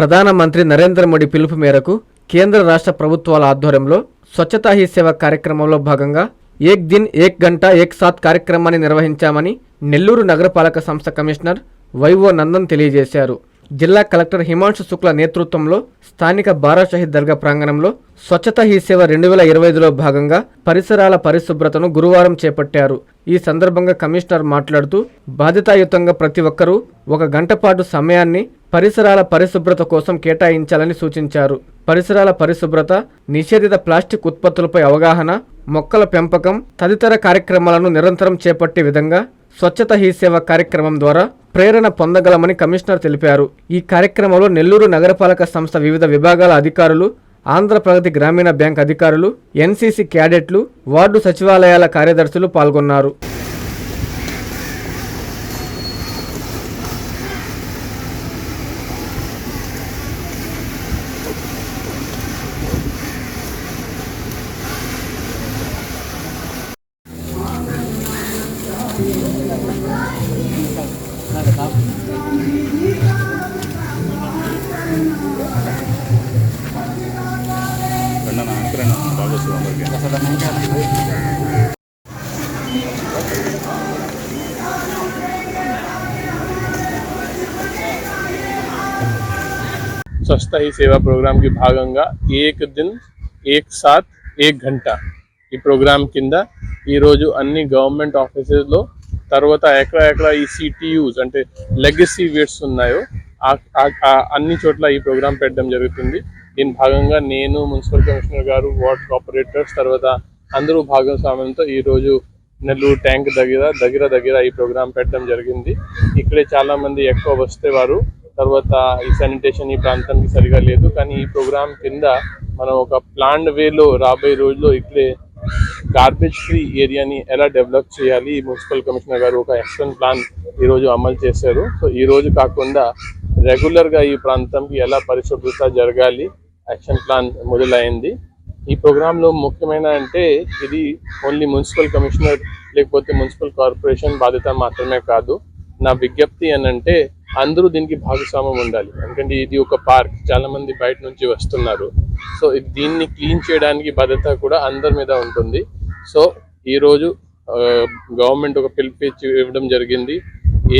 ప్రధానమంత్రి నరేంద్ర మోడీ పిలుపు మేరకు కేంద్ర రాష్ట్ర ప్రభుత్వాల ఆధ్వర్యంలో స్వచ్ఛతా హీ సేవ కార్యక్రమంలో భాగంగా ఏక్ దిన్ ఏక్ గంట ఏక్ సాత్ కార్యక్రమాన్ని నిర్వహించామని నెల్లూరు నగరపాలక సంస్థ కమిషనర్ వైవో నందన్ తెలియజేశారు. జిల్లా కలెక్టర్ హిమాంశు శుక్ల నేతృత్వంలో స్థానిక బారా షహీద్ దర్గా ప్రాంగణంలో స్వచ్ఛత హీ సేవ రెండు వేల ఇరవై ఐదులో భాగంగా పరిసరాల పరిశుభ్రతను గురువారం చేపట్టారు. ఈ సందర్భంగా కమిషనర్ మాట్లాడుతూ బాధ్యతాయుతంగా ప్రతి ఒక్కరూ ఒక గంట పాటు సమయాన్ని పరిసరాల పరిశుభ్రత కోసం కేటాయించాలని సూచించారు. పరిసరాల పరిశుభ్రత నిషేధిత ప్లాస్టిక్ ఉత్పత్తులపై అవగాహన మొక్కల పెంపకం తదితర కార్యక్రమాలను నిరంతరం చేపట్టే విధంగా స్వచ్ఛత హీ సేవ కార్యక్రమం ద్వారా ప్రేరణ పొందగలమని కమిషనర్ తెలిపారు. ఈ కార్యక్రమంలో నెల్లూరు నగరపాలక సంస్థ వివిధ విభాగాల అధికారులు ఆంధ్ర ప్రగతి గ్రామీణ బ్యాంక్ అధికారులు ఎన్సీసీ క్యాడెట్లు వార్డు సచివాలయాల కార్యదర్శులు పాల్గొన్నారు. రండి అన్న వెనక్కి రండి అన్న. బాగా వస్తుంది అందరికి స్వచ్ఛత హీ సేవా ప్రోగ్రామ్కి భాగంగా ఏక్ దిన్ ఏక్ సాత్ ఏక్ గంట ఈ ప్రోగ్రామ్ కింద ఈరోజు అన్ని గవర్నమెంట్ ఆఫీసెస్లో తర్వాత ఎక్కడ ఎక్కడ ఈ సిటీయూస్ అంటే లెగసీ వేట్స్ ఉన్నాయో ఆ- అన్ని చోట్ల ఈ ప్రోగ్రామ్ పెట్టడం జరుగుతుంది. దీని భాగంగా నేను మున్సిపల్ కమిషనర్ గారు వార్డ్ కార్పొరేటర్స్ తర్వాత అందరూ భాగస్వామ్యంతో ఈరోజు నెల్లూరు ట్యాంక్ దగ్గర దగ్గర దగ్గర ఈ ప్రోగ్రామ్ పెట్టడం జరిగింది. ఇక్కడే చాలామంది ఎక్కువ వస్తే వారు తర్వాత ఈ శానిటేషన్ ఈ ప్రాంతానికి సరిగా లేదు. కానీ ఈ ప్రోగ్రామ్ కింద మనం ఒక ప్లాండ్ వేలో రాబోయే రోజుల్లో ఇక్కడే గార్బేజ్ ఫ్రీ ఏరియాని ఎలా డెవలప్ చేయాలి? మున్సిపల్ కమిషనర్ గారు ఒక యాక్షన్ ప్లాన్ ఈరోజు అమలు చేశారు. సో ఈ రోజు కాకుండా రెగ్యులర్గా ఈ ప్రాంతంకి ఎలా పరిశుభ్రత జరగాలి యాక్షన్ ప్లాన్ మొదలైంది. ఈ ప్రోగ్రాంలో ముఖ్యమైన అంటే ఇది ఓన్లీ మున్సిపల్ కమిషనర్ లేకపోతే మున్సిపల్ కార్పొరేషన్ బాధ్యత మాత్రమే కాదు. నా విజ్ఞప్తి అని అంటే అందరూ దీనికి భాగస్వామ్యం ఉండాలి. ఎందుకంటే ఇది ఒక పార్క్ చాలా మంది బయట నుంచి వస్తున్నారు. సో దీన్ని క్లీన్ చేయడానికి బాధ్యత కూడా అందరి మీద ఉంటుంది. సో ఈరోజు గవర్నమెంట్ ఒక పిలిపించి ఇవ్వడం జరిగింది.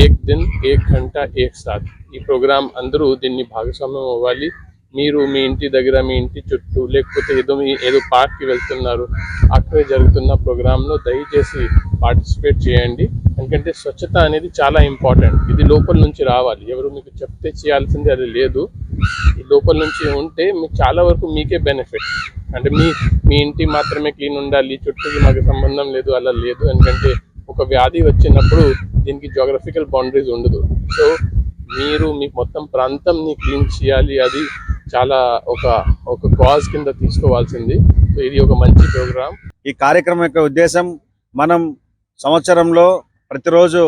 ఏక్ దిన్ ఏక్ గంట ఏక్ సాత్. ఈ ప్రోగ్రాం అందరూ దీన్ని భాగస్వామ్యం అవ్వాలి. మీరు మీ ఇంటి దగ్గర మీ ఇంటి చుట్టూ లేకపోతే ఏదో మీ ఏదో పార్క్కి వెళ్తున్నారు. అక్కడే జరుగుతున్న ప్రోగ్రాంలో దయచేసి పార్టిసిపేట్ చేయండి. ఎందుకంటే స్వచ్ఛత అనేది చాలా ఇంపార్టెంట్. ఇది లోపల నుంచి రావాలి. ఎవరు మీకు చెప్తే చేయాల్సింది అది లేదు. లోపల నుంచి ఉంటే మీకు చాలా వరకు మీకే బెనిఫిట్. అంటే మీ మీ ఇంటి మాత్రమే క్లీన్ ఉండాలి. చుట్టూకి మాకు సంబంధం లేదు అలా లేదు. ఎందుకంటే ఒక వ్యాధి వచ్చినప్పుడు దీనికి జోగ్రఫికల్ బౌండరీస్ ఉండదు. సో మీరు మీ మొత్తం ప్రాంతంని క్లీన్ చేయాలి. అది చాలా ఒక ఒక కాజ్ కింద తీసుకోవాల్సింది. సో ఇది ఒక మంచి ప్రోగ్రామ్. ఈ కార్యక్రమం యొక్క ఉద్దేశం మనం సంవత్సరంలో ప్రతిరోజు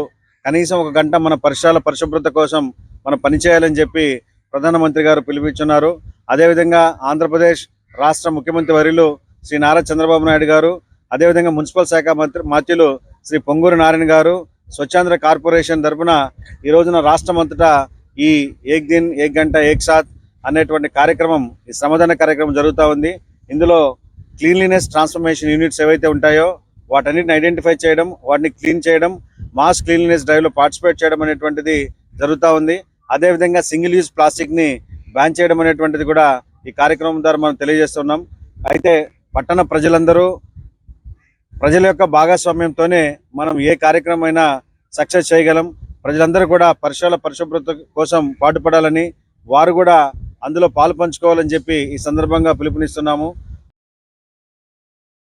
కనీసం ఒక గంట మన పరిసరాల పరిశుభ్రత కోసం మనం పనిచేయాలని చెప్పి ప్రధానమంత్రి గారు పిలుపుచ్చున్నారు అదేవిధంగా ఆంధ్రప్రదేశ్ రాష్ట్ర ముఖ్యమంత్రి వర్యులు శ్రీ నారా చంద్రబాబు నాయుడు గారు అదేవిధంగా మున్సిపల్ శాఖ మంత్రి మాత్యులు శ్రీ పొంగూరు నారాయణ గారు స్వచ్ఛాంధ్ర కార్పొరేషన్ తరపున ఈ రోజున రాష్ట్రం అంతటా ఈ ఏక్ దిన్ ఏక్ గంట ఏక్ సాత్ అనేటువంటి కార్యక్రమం ఈ శ్రమదాన కార్యక్రమం జరుగుతూ ఉంది. ఇందులో క్లీన్లీనెస్ ట్రాన్స్ఫర్మేషన్ యూనిట్స్ ఏవైతే ఉంటాయో వాటన్నిటిని ఐడెంటిఫై చేయడం వాటిని క్లీన్ చేయడం మాస్ క్లీన్లీనెస్ డ్రైవ్లో పార్టిసిపేట్ చేయడం అనేటువంటిది జరుగుతూ ఉంది. అదేవిధంగా సింగిల్ యూజ్ ప్లాస్టిక్ని బ్యాన్ చేయడం అనేటువంటిది కూడా ఈ కార్యక్రమం ద్వారా మనం తెలియజేస్తున్నాం. అయితే పట్టణ ప్రజలందరూ ప్రజల యొక్క భాగస్వామ్యంతోనే మనం ఏ కార్యక్రమం అయినా సక్సెస్ చేయగలం. ప్రజలందరూ కూడా పరిసరాల పరిశుభ్రత కోసం పాటుపడాలని వారు కూడా అందులో పాలు పంచుకోవాలని చెప్పి ఈ సందర్భంగా పిలుపునిస్తున్నాము.